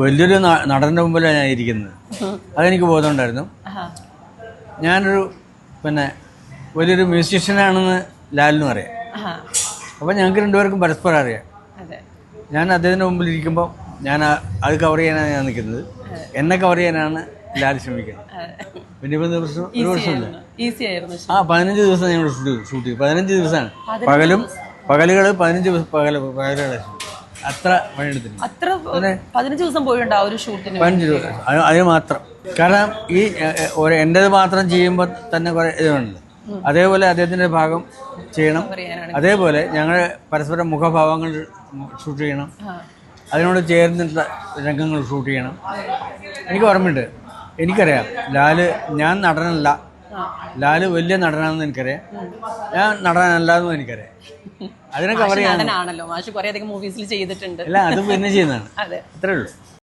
വലിയൊരു നടന്റെ നടന്റെ മുമ്പിലാണ് ഞാൻ ഇരിക്കുന്നത്. അതെനിക്ക് ബോധമുണ്ടായിരുന്നു. ഞാനൊരു പിന്നെ വലിയൊരു മ്യൂസീഷ്യനാണെന്ന് ലാലിനും അറിയാം. അപ്പം ഞങ്ങൾക്ക് രണ്ടുപേർക്കും പരസ്പരം അറിയാം. ഞാൻ അദ്ദേഹത്തിന്റെ മുമ്പിൽ ഇരിക്കുമ്പോൾ ഞാൻ അത് കവർ ചെയ്യാനാണ് ഞാൻ നിൽക്കുന്നത്. എന്നെ കവർ ചെയ്യാനാണ് ലാൽ ശ്രമിക്കുന്നത്. പിന്നെ ഇപ്പം ദിവസം ഒരു വർഷമില്ല ആ പതിനഞ്ച് ദിവസം ഞങ്ങൾ ഷൂട്ട് ചെയ്തു. പതിനഞ്ച് ദിവസമാണ്. പകലും പകലുകൾ പതിനഞ്ച് ദിവസം പകൽ പകലുകളെ ഷൂട്ട് അത്ര പണിയെടുത്തില്ല അത്ര പതിനഞ്ച് ദിവസം പോയിട്ടുണ്ട് ആ ഒരു ഷൂട്ടിന്. പതിനഞ്ച് ദിവസം. അത് അത് മാത്രം. കാരണം ഈ ഒരു എന്റേത് മാത്രം ചെയ്യുമ്പോൾ തന്നെ കുറേ ഇതുണ്ട്. അതേപോലെ അദ്ദേഹത്തിന്റെ ഭാഗം ചെയ്യണം. അതേപോലെ ഞങ്ങൾ പരസ്പരം മുഖഭാവങ്ങൾ ഷൂട്ട് ചെയ്യണം. അതിനോട് ചേർന്നിട്ടുള്ള രംഗങ്ങൾ ഷൂട്ട് ചെയ്യണം. എനിക്ക് ഓർമ്മയുണ്ട്. എനിക്കറിയാം. ലാൽ ഞാൻ നടനല്ല. ലാൽ വലിയ നടനാണെന്ന് എനിക്കറിയാം. ഞാൻ നടനല്ലാന്നും എനിക്കറിയാം. അതിനെ കവർ ചെയ്യാൻ നടനാണല്ലോ. മാഷ് കുറെ അധികം മൂവീസിൽ ചെയ്തിട്ടുണ്ട്. അല്ല അത് പിന്നെ ചെയ്യുന്നതാണ്. അതെ. അത്രേ ഉള്ളൂ.